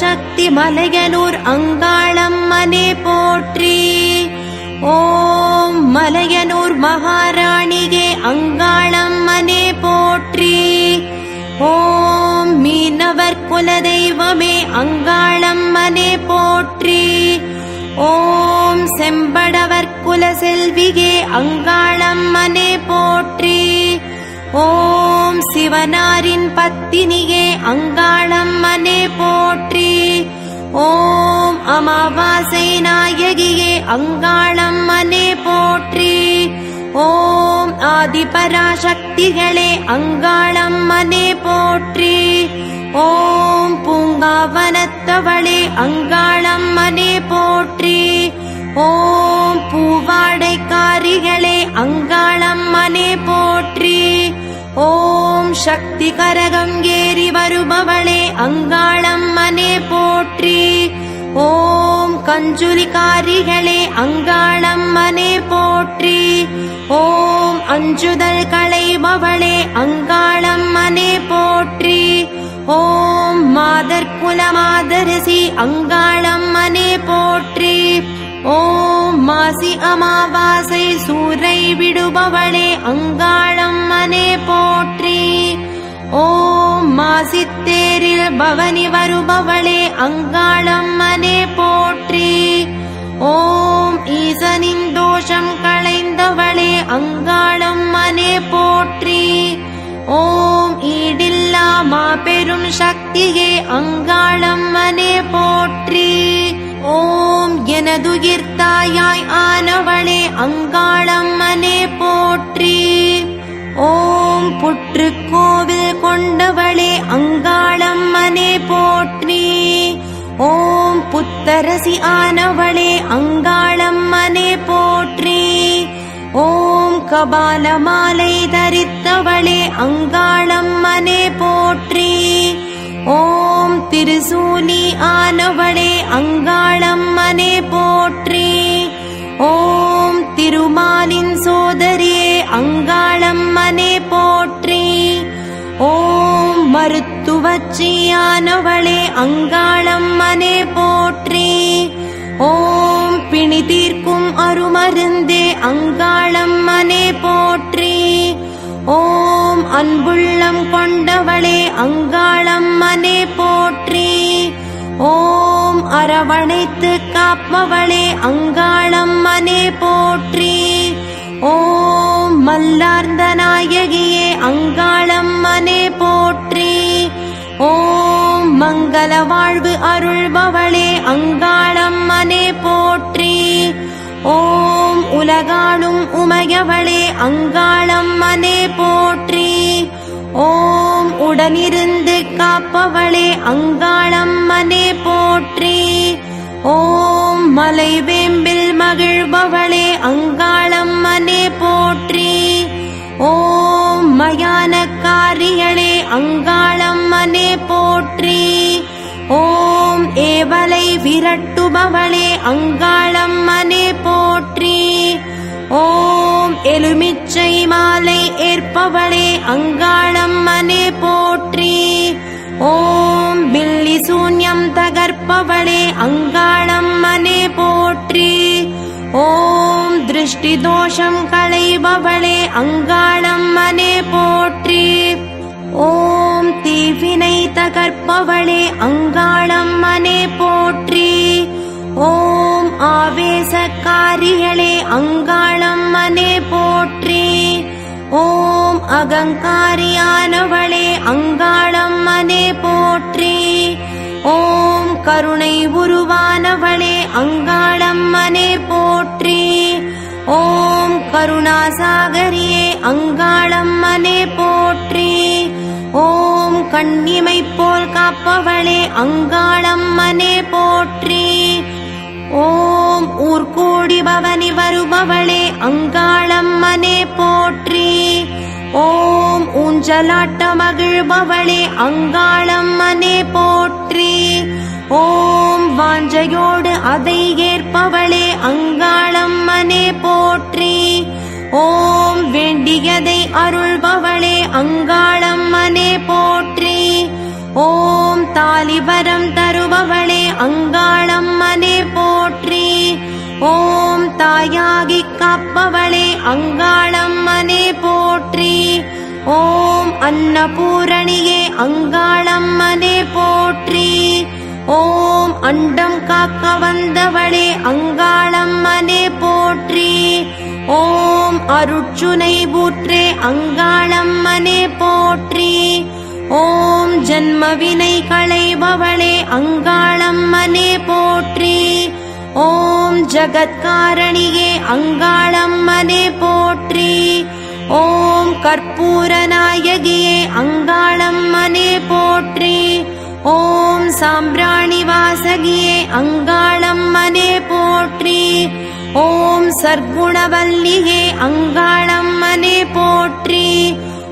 சக்தி மலையனூர் அங்காளம் மனே போற்றி. ஓம் மலையனூர் மகாராணியே அங்காளம் மனே போற்றி. ஓம் மீனவர் குலதெய்வமே அங்காளம் மனே போற்றி. ஓம் செம்படவர் குல அங்காளம் மனே போற்றி. ஓம் ஓம் சிவனாரின் பத்தினியே அங்காளம் மனே போற்றி. ஓம் அமாவாசை நாயகியே அங்காளம் மனே போற்றி. ஓம் ஆதிபராசக்திகளே அங்காளம் மனே போற்றி. ஓம் பூங்காவனத்தவளே அங்காளம் மனே போற்றி. ஓம் பூவாடைக்காரிகளே அங்காளம் மனே போற்றி. ஓம் சக்தி கரகம் ஏறி வருபவளே அங்காளம் மனே போற்றி. ஓம் கஞ்சுலிகாரிகளே அங்காளம் மனே போற்றி. ஓம் அஞ்சுதல் களைபவளே அங்காளம் மனே போற்றி. ஓம் மாதர்குல மாதர் அங்காளம் மனே போற்றி. ஓம் மாசி அமாவாசை சூரை விடுபவளே அங்காளம் பகவானே போற்றி ஓம் மாசித்தேரில் பவனி வருபவளே அங்காளம்மனே போற்றி ஓம் ஈசனின் தோஷம் களைந்தவளே அங்காளம்மனே போற்றி ஓம் ஈடில்லா மாபெரும் சக்தியே அங்காளம்மனே போற்றி ஓம் எனதுயிர்த்தாயாய் ஆனவளே அங்காளம்மனே போற்றி போற்றி. ஓம் புத்தரசி ஆனவளே அங்காளம்மனே போற்றி. ஓம் கபால மாலை தரித்தவளே அங்காளம்மனே போற்றி. ஓம் திருசூலி ஆனவளே அங்காளம்மனே போற்றி. ஓம் திருமாலின் சோதரியே மருத்துவச்சியானவளே அங்காளம்மனே போற்றி. ஓம் பிணி தீர்க்கும் அருமருந்தே அங்காளம் அங்காளம்மனே போற்றி. ஓம் அன்புள்ளம் கொண்டவளே அங்காளம் அங்காளம்மனே போற்றி. ஓம் அரவணைத்து காப்பவளே அங்காளம் அங்காளம்மனே போற்றி. ஓம் மல்லார்ந்த நாயகியே அங்காளம் அங்காளம்மனே போற்றி. மங்கள வாழ்வு அருள்பவளே அங்காளம் அங்காளம்மனே போற்றி. ஓம் உலகாளும் உமையவளே அங்காளம் அங்காளம்மனே போற்றி. ஓம் உடனிருந்து காப்பவளே அங்காளம் அங்காளம்மனே போற்றி. ஓம் மலை வேம்பில் மகிழ்பவளே அங்காளம்மனே போற்றி. ஓம் மயான காரியளே அங்கா ஏவலை விரட்டுபவளே அங்காளம் அங்காளம்மனே போற்றி. ஓம் எலுமிச்சை மாலை ஏற்பவளே அங்காளம் அங்காளம்மனே போற்றி. ஓம் பில்லி சூன்யம் தகர்ப்பவளே அங்காளம் அங்காளம்மனே போற்றி. ஓம் திருஷ்டி தோஷம் களைபவளே அங்காளம் அங்காளம்மனே போற்றி. ஓம் தீவினை தகர்ப்பவளே அங்காளம் மனே போற்றி. ஓம் ஆவேசக்காரிகளே அங்காளம் மனே போற்றி. ஓம் அகங்காரியானவளே அங்காளம் மனே போற்றி. ஓம் கருணை உருவானவளே அங்காளம் மனே போற்றி. ஓம் கருணாசாகரியே அங்காளம் மனே போ கண்ணிமை போல் காப்பவளே அங்காளம்மனே போற்றி. ஓம் ஊர்கூடி பவனி வருபவளே அங்காளம்மனே போற்றி. ஓம் ஊஞ்சலாட்ட மகிழ்பவளே அங்காளம்மனே போற்றி. ஓம் வாஞ்சையோடு அதை ஏற்பவளே அங்காளம்மனே போற்றி. ஓம் வேண்டியதை அருள்பவளே அங்காளம்மனே ஆதிவரம் தருபவளே அங்காளம் மனே போற்றி. ஓம் தாயாகி காப்பவளே அங்காளம் மனே போற்றி. ஓம் அன்னபூரணியே அங்காளம் மனே போற்றி. ஓம் அண்டம் காக்க வந்தவளே அங்காளம் மனே போற்றி. ஓம் அருட்சுனை பூற்றே அங்காளம் மனே போற்றி. ஓம் ஜன்மவினை களைபவளே அங்காளம்மனே போற்றி. ஓம் ஜகத்காரணியே அங்காளம்மனே போற்றி. ஓம் கற்பூரநாயகியே அங்காளம்மனே போற்றி. ஓம் சாம்பிராணி வாசகியே அங்காளம்மனே போற்றி. ஓம் சர்க்குணவல்லியே அங்காளம்மனே போற்றி.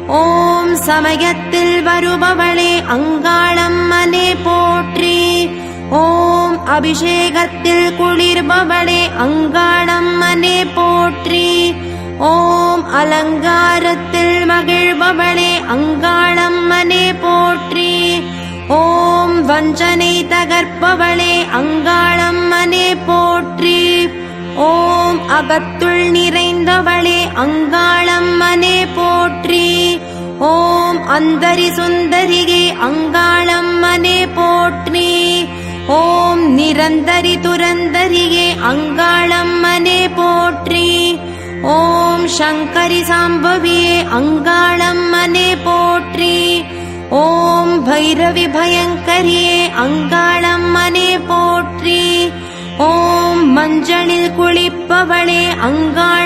ஓம் சமயத்தில் வருபவளே அங்காளம்மனே போற்றி. ஓம் அபிஷேகத்தில் குளிர்பவளே அங்காளம்மனே போற்றி. ஓம் அலங்காரத்தில் மகிழ்பவளே அங்காளம்மனே போற்றி. ஓம் வஞ்சனை தகர்ப்பவளே அங்காளம்மனே போற்றி. ஓம் அகத்துள் நிறை நிறைந்தவளே அங்காளம்மனே போற்றி. ஓம் அந்தரி சுந்தரிகே அங்காளம்மனே போற்றி. ஓம் நிரந்தரி துரந்தரியே அங்காளம்மனே போற்றி. ஓம் சங்கரி சாம்பவியே அங்காளம்மனே போற்றி. ஓம் பைரவி பயங்கரியே அங்காளம்மனே போற்றி. ஓம் மஞ்சளில் குளிப்பவளே அங்காளம்மனே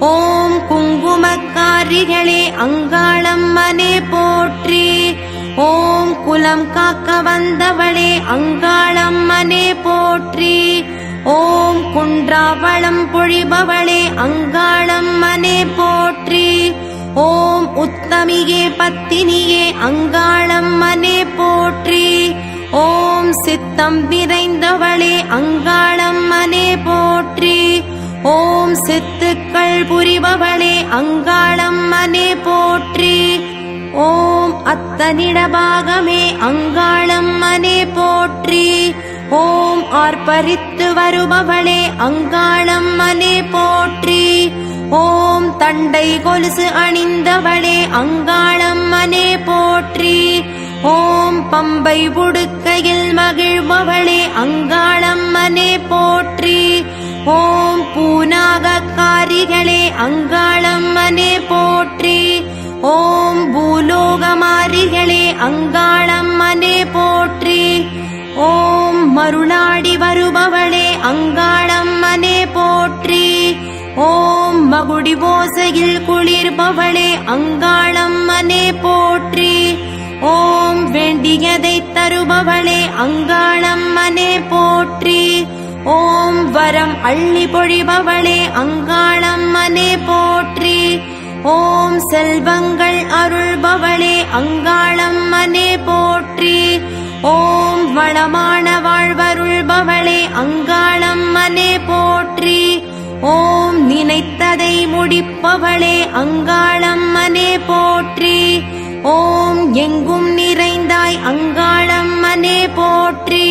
ஓம் குங்குமக்காரிகளே அங்காளம்மனே போற்றி. ஓம் குலம் காக்க வந்தவளே அங்காளம்மனே போற்றி. ஓம் குன்றாவளம் பொழிபவளே அங்காளம்மனே போற்றி. ஓம் உத்தமியே பத்தினியே அங்காளம்மனே போற்றி. ஓம் சித்தம் நிறைந்தவளே அங்காளம்மனே போற்றி. ஓம் சித்துக்கள் புரிபவளே அங்காளம்மனே போற்றி. ஓம் அத்தனிடபாகமே அங்காளம் அங்காளம்மனே போற்றி. ஓம் ஆர்ப்பரித்து வருபவளே அங்காளம் அங்காளம்மனே போற்றி. ஓம் தண்டை கொலுசு அணிந்தவளே அங்காளம் அங்காளம்மனே போற்றி. ஓம் பம்பை புடுக்கையில் மகிழ்பவளே அங்காளம் அங்காளம்மனே போற்றி. ஓம் பூனாகக்காரிகளே அங்காளம்மனே போற்றி. ஓம் பூலோகமாரிகளே அங்காளம்மனே போற்றி. ஓம் மருளாடி வருபவளே அங்காளம்மனே போற்றி. ஓம் மகுடி ஓசையில் குளிர்பவளே அங்காளம்மனே போற்றி. ஓம் வேண்டியதை தருபவளே அங்காளம்மனே போற்றி. ஓம் வரம் அள்ளி பொழிபவளே அங்காளம் மனே போற்றி. ஓம் செல்வங்கள் அருள்பவளே அங்காளம் மனே போற்றி. ஓம் வளமான வாழ்வருள்பவளே அங்காளம் மனே போற்றி. ஓம் நினைத்ததை முடிப்பவளே அங்காளம் மனே போற்றி. ஓம் எங்கும் நிறைந்தாய் அங்காளம் மனே போற்றி.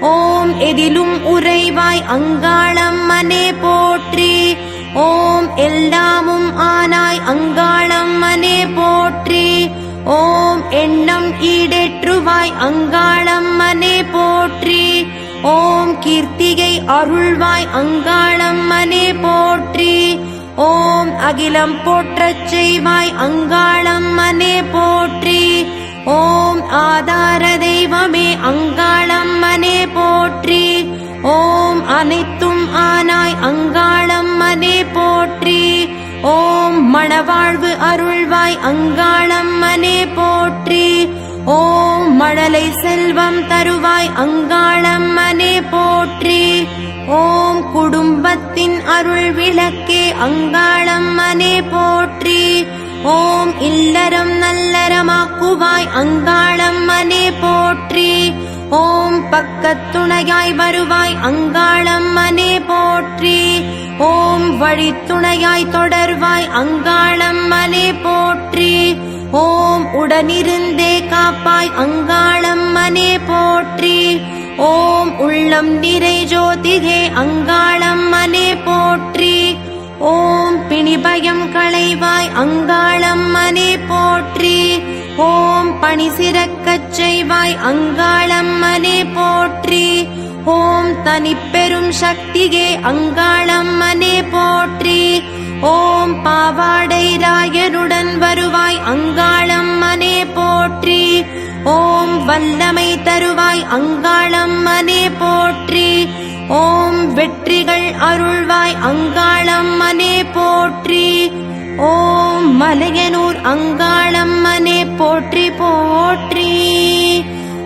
ஓம் எதிலும் உறைவாய் அங்காளம் மனே போற்றி. ஓம் எல்லாமும் ஆனாய் அங்காளம் மனே போற்றி. ஓம் எண்ணம் ஈடேற்றுவாய் அங்காளம் மனே போற்றி. ஓம் கீர்த்திகை அருள்வாய் அங்காளம் மனே போற்றி. ஓம் அகிலம் போற்றச் செய்வாய் அங்காளம் மனே போற்றி. ஓம் ஆதார தெய்வமே மணவாழ்வு அருள்வாய் அங்காளம் மனே போற்றி. ஓம் மழலை செல்வம் தருவாய் அங்காளம் மனே போற்றி. ஓம் குடும்பத்தின் அருள் விளக்கே அங்காளம் மனே போற்றி. ஓம் இல்லறம் நல்லறமாக்குவாய் அங்காளம் மனே போற்றி. ஓம் பக்கத்துணையாய் வருவாய் அங்காளம் மனே போற்றி. ஓம் வழி துணையாய் தொடர்வாய் அங்காளம் மலே போற்றி. ஓம் உடனிருந்தே காப்பாய் அங்காளம் அங்காளம்மனே போற்றி. ஓம் உள்ளம் நிறை ஜோதிகே அங்காளம் அங்காளம்மனே போற்றி. ஓம் பிணிபயம் களைவாய் அங்காளம் அங்காளம்மனே போற்றி. ஓம் பணி சிறக்கச் செய்வாய் அங்காளம் அங்காளம்மனே போற்றி. தனிப்பெரும் சக்தியே அங்காளம்மனே போற்றி. ஓம் பாவாடை ராயருடன் வருவாய் அங்காளம்மனே போற்றி. ஓம் வல்லமை தருவாய் அங்காளம்மனே போற்றி. ஓம் வெற்றிகள் அருள்வாய் அங்காளம்மனே போற்றி. ஓம் மலையனூர் அங்காளம்மனே போற்றி போற்றி.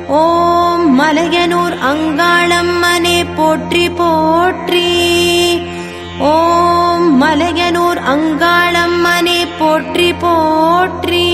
ஓம் மலையனூர் அங்காளம்மனே போற்றி போற்றி. ஓம் மலையனூர் அங்காளம்மனே போற்றி போற்றி.